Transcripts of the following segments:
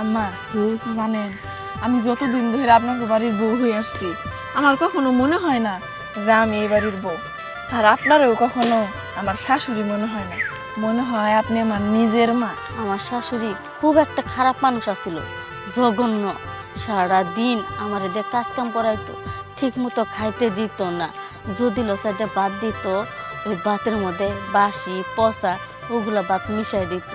আম্মা জানেন, আমি যতদিন ধরে আপনাকে বাড়ির বউ হয়ে আসছি, আমার কখনো মনে হয় না যে আমি এই বাড়ির বউ। আর আপনারও কখনো আমার শাশুড়ি মনে হয় না। মনে হয় আপনি আমার নিজের মা। আমার শাশুড়ি খুব একটা খারাপ মানুষ আছিল, জঘন্য সারা দিন আমার এদের কাজ কাম করাইতো ঠিক মতো খাইতে দিত না, যদি লসাইতে বাদ দিত ওই ভাতের মধ্যে বাসি পচা, ওগুলো বাত মিশাই দিত।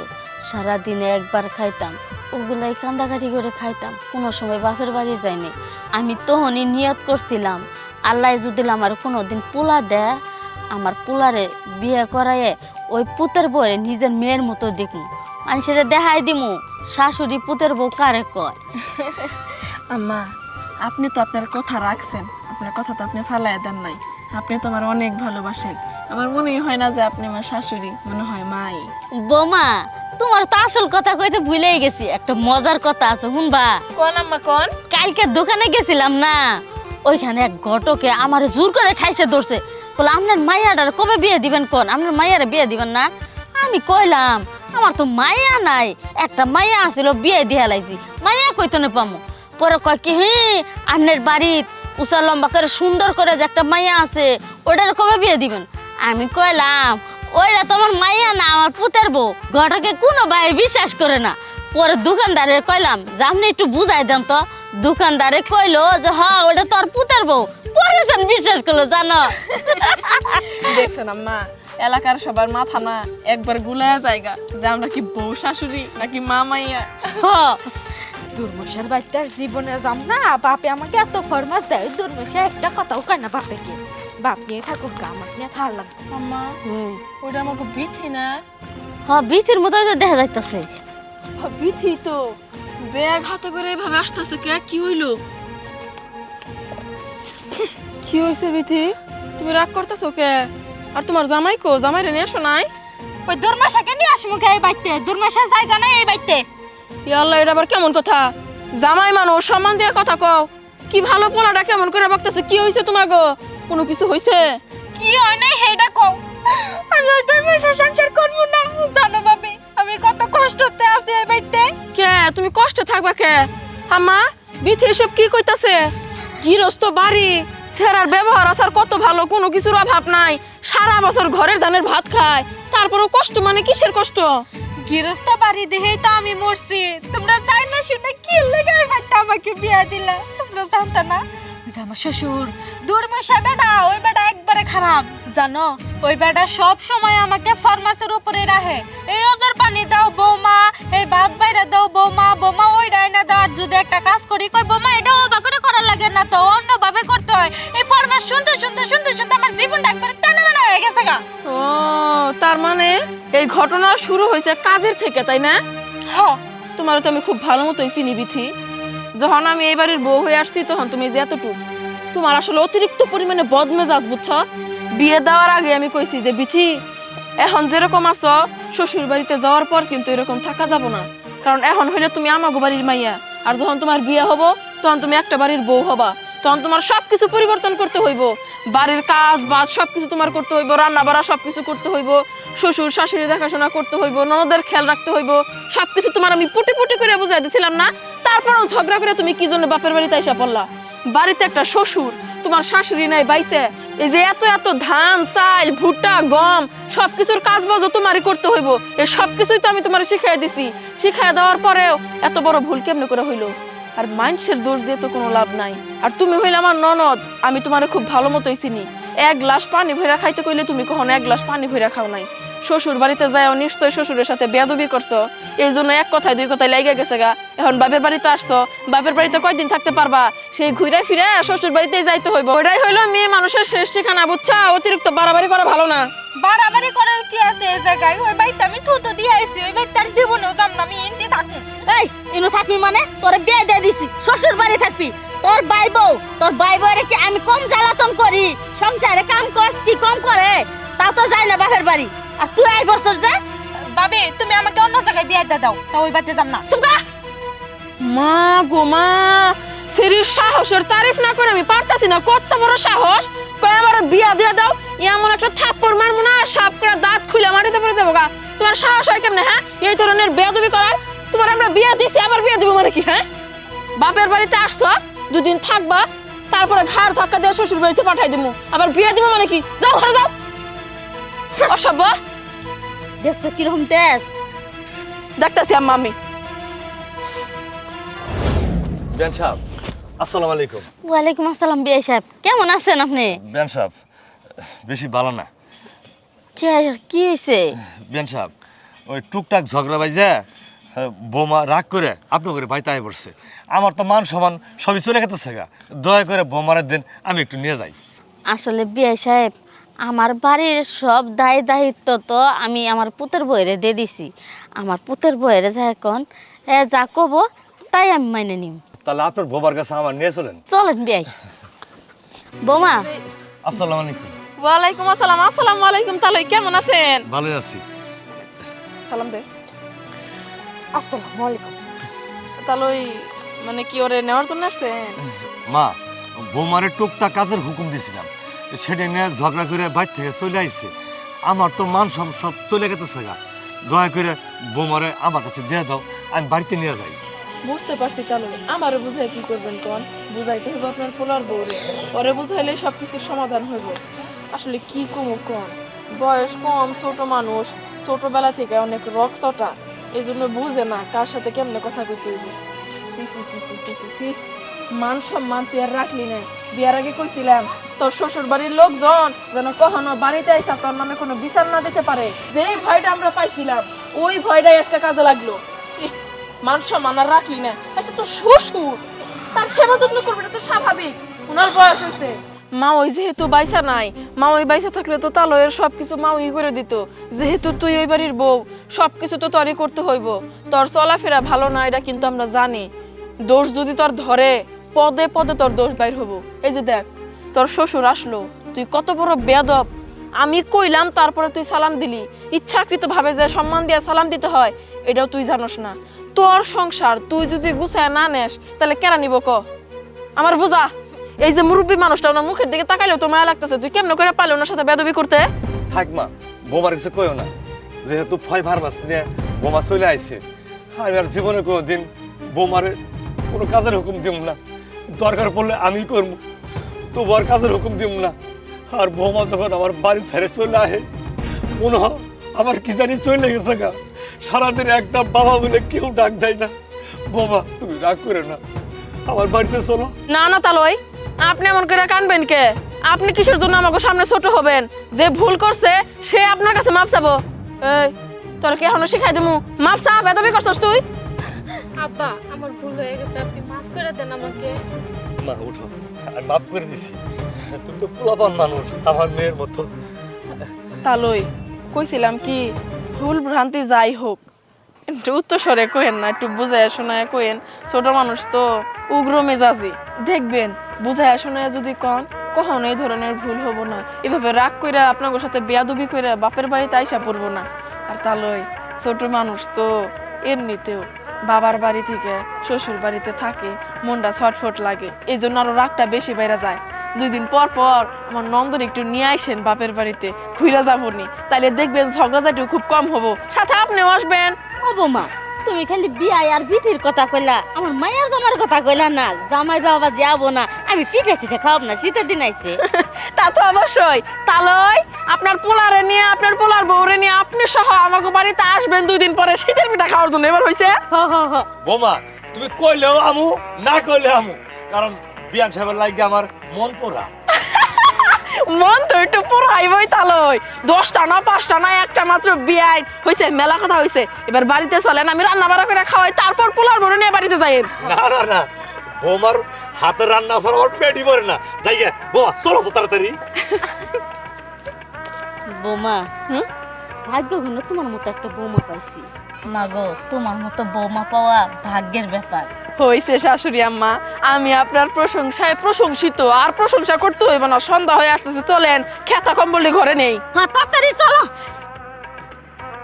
সারা দিনে একবার খাইতাম ওগুলাই কান্দাকাটি করে খাইতাম। কোনো সময় বাপের বাড়ি যাইনি। আমি তখনই নিয়ত করছিলাম আল্লাহ যদি আমার কোনো দিন পোলা দেয় আমার পোলারে বিয়ে করাইয়ে ওই পুতের বউয়ে নিজের মেয়ের মতো দেখু মানুষের দেখাই দিমু শাশুড়ি পুতের বউ কারে কয়? আম্মা আপনি তো আপনার কথা রাখছেন। আপনার কথা তো আপনি ফালাই দেন নাই। আপনি তো আমার অনেক ভালোবাসেন। আমার মনেই হয় না যে আপনি আমার শাশুড়ি মনে হয় মাই। বোমা তোমার তো আসল কথা কইতে ভুলেই গেছি একটা মজার কথা আছে শুনবা। কোন আম্মা কোন? কালকে দোকানে গেছিলাম না ওইখানে এক ঘটকে আমার জোর করে খাইছে ধরছে। বলে আপনার মাইয়াটার কবে বিয়ে দিবেন কোন? আপনার মাইয়ারে বিয়ে দিবেন না? আমি কইলাম আমার তো মাইয়া নাই একটা মাইয়া আছিল বিয়ে দিয়ে লাইছি। মাইয়া কইতো না পামু। পরে কয় কি হি আপনার বাড়িত উষা লম্বা করে সুন্দর করে যে একটা মাইয়া আছে ওটার কবে বিয়ে দিবেন? আমি কইলাম ওইটা তোমার মাইয়া না আমার পুতের বউ। ঘটকে কোনো ভাই বিশ্বাস করে না। পরে দোকানদারে কইলাম যে আপনি একটু বুঝাই দেন তো। দোকানদারে কইলো যে হ্যাঁ ওটা তোর পুতের বউ। পরে সেন বিশ্বাস করল জানো? দেখছেন আম্মা এলাকার সবার মাথা না একবার গুলায়া জায়গা যে আমরা কি বউ শাশুড়ি নাকি মা মাইয়া? হ দুর্মুষের বাড়িতে আর জীবনে যাম না। বাপে আমাকে এত ফরমাস দেয় দুর্মুষে একটা কথাও কয় না বাপেকে। বাপ নিয়ে থাকুক গা আমার নিয়ে থার লাগবে। আম্মা হুম। ওটা আমাকে বিথি না? হ বিথির মতো তো দেখা যাইতেছে। হ্যাঁ, বিথি তো। ব্যাগ হাতে করে এভাবে আসতেছে কে? কি হইল? কি হয়েছে বিথি? তুমি রাগ করতেছো কে? আর তোমার জামাই কো জামাই রে নিয়ে আসো নাই? ওই দুর্মুষাকে নিয়ে আসব কে এই বাড়িতে? দুর্মুষের জায়গা নাই এই বাড়িতে। ইয়াল্লা এটা আবার কেমন কথা? জামাই মানুষ সম্মান দিয়ে কথা কও। কি ভালো পোলাটা কেমন করে বকতেছে? কি হয়েছে তোমার গো? কোনো কিছু হয়েছে কি হয় নাই কও। আমি ওই দুর্মুষের সংসার করব না জানো ভাবি। আমি কত কষ্টতে আছি এই বাড়িতে। কে? তুমি কষ্টে থাকবা কে? আম্মা বিথি এসব কি কইতাছে? গৃহস্থ বাড়ি ছেড়ার ব্যবহার আসার কত ভালো কোনো কিছুর অভাব নাই। সারা বছর ঘরের ধানের ভাত খায়। তারপরও কষ্ট মানে কিসের কষ্ট? গৃহস্থ বাড়ি দেখেই তো আমি মরছি। তোমরা চাই না শুনে কি লেগে এই আমাকে বিয়ে দিলা? তোমরা জানতা না? আমার শ্বশুর দুর্মশা বেটা, ওই বেটা একবারে খারাপ। জানো, ওই বেটা সব সময় আমাকে ফরমাসের উপরে রাখে। এই ওজোর পানি দাও বৌমা, এই ভাত বাইরে দাও বৌমা বৌমা ওই ডাইনা দাও। আর যদি একটা কাজ করি, কই বৌমা, এটা ওবা করে করা লাগে না তো, অন্যভাবে করতে হয়। এই ফরমাস শুনতে শুনতে শুনতে শুনতে আমার জীবনটা একবারে টানা হয়ে গেছে গা। তার মানে এই ঘটনা শুরু হয়েছে কাজের থেকে তাই না? হ্যাঁ তোমার তো আমি খুব ভালো মতোই চিনি বিথি। যখন আমি এই বাড়ির বউ হয়ে আসছি তখন তুমি যে এতটুক তোমার আসলে অতিরিক্ত পরিমাণে বদমেজাজ বুঝছ? বিয়ে দেওয়ার আগে আমি কইছি যে বিথি এখন যেরকম আছো শ্বশুর বাড়িতে যাওয়ার পর কিন্তু এরকম থাকা যাব না। কারণ এখন হইলে তুমি আমাগো বাড়ির মাইয়া আর যখন তোমার বিয়ে হব তখন তুমি একটা বাড়ির বউ হবা। তখন তোমার সবকিছু পরিবর্তন করতে হইব। বাড়ির কাজ বাজ সবকিছু তোমার করতে হইব রান্না বাড়া সবকিছু করতে হইব, শ্বশুর, শাশুড়ি দেখাশোনা করতে হইব, ননদের খেয়াল রাখতে হইব, সবকিছু তোমার আমি পুটি পুটি করে বুঝাই দিছিলাম না? তারপরেও ঝগড়া করে তুমি কি জন্য বাপের বাড়িতে এসে পড়লা? বাড়িতে একটা শ্বশুর, তোমার শাশুড়ি নাই, বাইছে। এই যে এত এত ধান, চাল, ভুট্টা, গম, সবকিছুর কাজ বাজও তোমারই করতে হইব। এই সবকিছুই তো আমি তোমার শিখাই দিছি। শিখাই দেওয়ার পরেও এত বড় ভুল কেমনে করে হইল? আর মানুষের দোষ দিয়ে তো কোনো লাভ নাই। আর তুমি হইলে আমার ননদ, আমি তোমার খুব ভালো মতোই চিনি। এক গ্লাস পানি ভরে খাইতে কইলে তুমি কখনো এক গ্লাস পানি ভরে খাও নাই। শ্বশুর বাড়িতে যায় নিশ্চয় শ্বশুরের সাথে বেয়াদবি করছ। এই জন্য এক কথায় দুই কথায় লেগে গেছে গা। এখন বাপের বাড়িতে আসছো। বাপের বাড়িতে কয়দিন থাকতে পারবা? সেই ঘুরে ফিরে শ্বশুর বাড়িতে যাইতে হইব। ওটাই হইল মেয়ে মানুষের শেষ ঠিকানা বুঝছা? অতিরিক্ত বাড়াবাড়ি করা ভালো না। বাড়াবাড়ি করার কি আছে এই জায়গায়? ওই বাড়িতে আমি থুতো দিয়ে আইছি। ওই বাড়িতে আর জীবনেও যাম না আমি এনতে থাকুন এই ইনো থাকবি মানে? তোর বিয়ে দিয়ে দিছি। শ্বশুর বাড়ি থাকবি। তোর ভাই বউ তোর ভাই বউরে কি আমি কম জ্বালাতন করি? সংসারে কাম করস কি কম করে? তাও তো যায় না বাপের বাড়ি। আর তুই এই বছর যা? বাবে তুমি আমাকে অন্য জায়গায় বিয়ে দিয়ে দাও তা ওই বাড়িতে যাম না। চুপ কর। মা গো মা সেরির সাহসের তারিফ না করে আমি পারতাছি না কত বড় সাহস! কয় আমার বিয়া দিয়ে দাও এমন একটা থাপ্পড় মারবো না সাপ করে দাঁত খুলে মাটিতে পড়ে দেবো গা। তোমার সাহস হয় কেমনে হ্যাঁ? এই ধরনের বেয়াদবি করার? তোমার আমরা বিয়ে দিছি আবার বিয়ে দিব মানে কি হ্যাঁ? বাপের বাড়িতে আসছো দুদিন থাকবা তারপরে ঘাড় ধাক্কা দিয়ে শ্বশুর বাড়িতে পাঠাই দিমু আবার বিয়ে দিব মানে কি? যাও ঘরে যাও! অসভ্য! দেখছ কীরকম তেজ দেখতেছি আম্মা আমি। বেন সাহেব আসসালামু আলাইকুম। ওয়ালাইকুম আসসালাম বিয়ে সাহেব কেমন আছেন আপনি? বেন সাহেব বেশি ভালো না। কি কি হয়েছে বিয়ান সাহেব ওই টুকটাক ঝগড়া বাইজা বোমা রাগ করে আপনি করে ভাই তাই পড়ছে আমার তো মান সমান সবই চলে গেছে গা। দয়া করে বোমারের দিন আমি একটু নিয়ে যাই। আসলে বিয়ে সাহেব আমার বাড়ির সব দায় দায়িত্ব তো আমি আমার পুতের বইরে দিয়ে দিছি। আমার পুতের বইরে যা এখন এ যা কব তাই আমি মাইনে নিম। তাহলে আপনার বোমার কাছে আমার নিয়ে চলেন। চলেন বিয়ে বোমা। আসসালামু আলাইকুম। ওয়ালাইকুম আসসালাম আসসালামু আলাইকুম তাহলে কেমন আছেন? ভালোই আছি। সালাম দে। আসসালামু আলাইকুম। তাহলে মানে কি ওরে নেওয়ার জন্য আসছেন? মা বোমারে টুকটাক কাজের হুকুম দিছিলাম। সেটা নিয়ে ঝগড়া করে বাড়ি থেকে চলে আইছে। আমার তো মান সব সব চলে গেছে গা। দয়া করে বোমারে আমার কাছে দিয়ে দাও, আমি বাড়িতে নিয়ে যাই। বুঝতে পারছি তাহলে আমারও বুঝাই কি করবেন কোন? বুঝাইতে হবে আপনার পোলার বউরে। পরে বুঝাইলে সব কিছুর সমাধান হইব। আসলে কি কমু কোন? বয়স কম, ছোট মানুষ। ছোটবেলা থেকে অনেক রক চটা। এই জন্য বুঝে না কার সাথে কেমনে কথা কইতে হইব। সি। মান সম্মান তুই আর রাখলি না। বিয়ার আগে কইছিলাম, তোর শ্বশুর বাড়ির লোকজন যেন কখনো বাড়িতে এসে তোর নামে কোনো বিচার না দিতে পারে। যে ভয়টা আমরা পাইছিলাম, ওই ভয়টাই একটা কাজে লাগল। মান সম্মান আর রাখলি না। আচ্ছা তোর শ্বশুর, তার সেবা যত্ন করবে এটা তো স্বাভাবিক। ওনার বয়স হয়েছে মা ওই যেহেতু বাইসা নাই, মা ওই বাইসা থাকলে তো তালয়ের সব কিছু মা ওই করে দিত। যেহেতু তুই ওই বাড়ির বউ সব কিছু তো তরই করতে হইব। তোর চলাফেরা ভালো না, এটা কিন্তু আমরা জানি। দোষ যদি তোর ধরে পদে পদে তোর দোষ বাইর হব। এই যে দেখ, তোর শ্বশুর আসলো, তুই কত বড় বেদব আমি কইলাম, তারপরে তুই সালাম দিলি। ইচ্ছাকৃত ভাবে যে সম্মান দিয়ে সালাম দিতে হয়, এটাও তুই জানোস না। তোর সংসার, তুই যদি গুছায় না নেস, তাহলে কেনা নিব ক? আমার বোঝা? এই যে মুরব্বী মানুষটা, ওনার মুখের দিকে তাকাইলেও তো মায়া লাগতেছে। তুই কেমন করে পারলে ওনার সাথে বেদবি করতে? থাক মা, বোমার কিছু কইও না। যেহেতু ভয় ভার মাস নিয়ে বোমা চলে আইছে, আমি আর জীবনে কোনো দিন বোমারে কোনো কাজের হুকুম দিব না। দরকার পড়লে আমি করব। তবু আর কাজের হুকুম দিব না। আর বোমা যখন আমার বাড়ি ছেড়ে চলে আহে মনে হয় আমার কি জানি চলে গেছে গা। সারাদিন একটা বাবা বলে কেউ ডাক দেয় না। বোমা তুমি রাগ করে না। আমার বাড়িতে চলো। না না তালই। আপনি এমন করে কানবেন কে? আপনি কিসের জন্য আমাকে সামনে ছোট হবেন? যে ভুল করছে সে আপনার কাছে মাপ চাবো। এই তোর কি এখনও শিখাই দেবো মাপ চা বেদবি করছস তুই? আব্বা আমার ভুল হয়ে গেছে আপনি করে দেন আমাকে? মা উঠো। আমি মাফ করে দিছি। তুমি তো পোলাপান মানুষ আমার মেয়ের মতো। তালই কইছিলাম কি ভুল ভ্রান্তি যাই হোক। একটু উচ্চস্বরে কোয়েন না একটু বুঝায় শোনায় কোয়েন ছোট মানুষ তো উগ্র মেজাজি। দেখবেন বুঝায় শোনায় যদি কন কখনো এই ধরনের ভুল হব না। এভাবে রাগ কইরা আপনার সাথে বেয়াদবি কইরা বাপের বাড়িতে আইসা পড়ব না। আর তালই ছোট মানুষ তো এমনিতেও বাবার বাড়ি থেকে শ্বশুর বাড়িতে থাকে, মনটা ছটফট লাগে। এই জন্য আরও রাগটা বেশি বেড়ে যায়। দুই দিন পর পর আমার নন্দন একটু নিয়ে আসেন বাপের বাড়িতে ঘুরে যাবনি তাইলে দেখবেন ঝগড়াঝাটি খুব কম হব। সাথে আপনিও আসবেন। ও বোমা তুমি খালি বিয়াই আর বিধির কথা কইলা। আমার মায়ের জামার কথা কইলা না জামাই বাবা যাব না আমি পিঠে সিঠে খাওয়াব না শীতের দিন আইছে। তা তো অবশ্যই। তালয় আপনার পোলারে নিয়ে আপনার পোলার বউরে নিয়ে আপনি সহ আমাকে বাড়িতে আসবেন দুই দিন পরে শীতের পিঠা খাওয়ার জন্য। এবার হয়েছে হ হ হ। বোমা তুমি কইলেও আমু না কইলে আমু। কারণ বিয়ান সাহেবের লাগে আমার মন পোড়া। মন তো একটু পড়াইবই তালই। দশটা না পাঁচটা না একটা মাত্র বিয়াই। হয়েছে মেলা কথা হয়েছে এবার বাড়িতে চলেন আমি রান্না বাড়া করে খাওয়াই তারপর পোলার বড় নিয়ে বাড়িতে যাই না না না। বোমার হাতের রান্না ছাড়া আমার পেটই ভরে না। যাই বোমা চলো তো তাড়াতাড়ি। বোমা হুম? ভাগ্য ঘন তোমার মতো একটা বৌমা পাইছি। মা গো তোমার মতো বৌমা পাওয়া ভাগ্যের ব্যাপার। হয়েছে শাশুড়ি আম্মা আমি আপনার প্রশংসায় প্রশংসিত আর প্রশংসা করতে হইব না সন্ধ্যা হয়ে আসতেছে চলেন খেতা কম্বলি ঘরে নেই। হ্যাঁ তাড়াতাড়ি চলো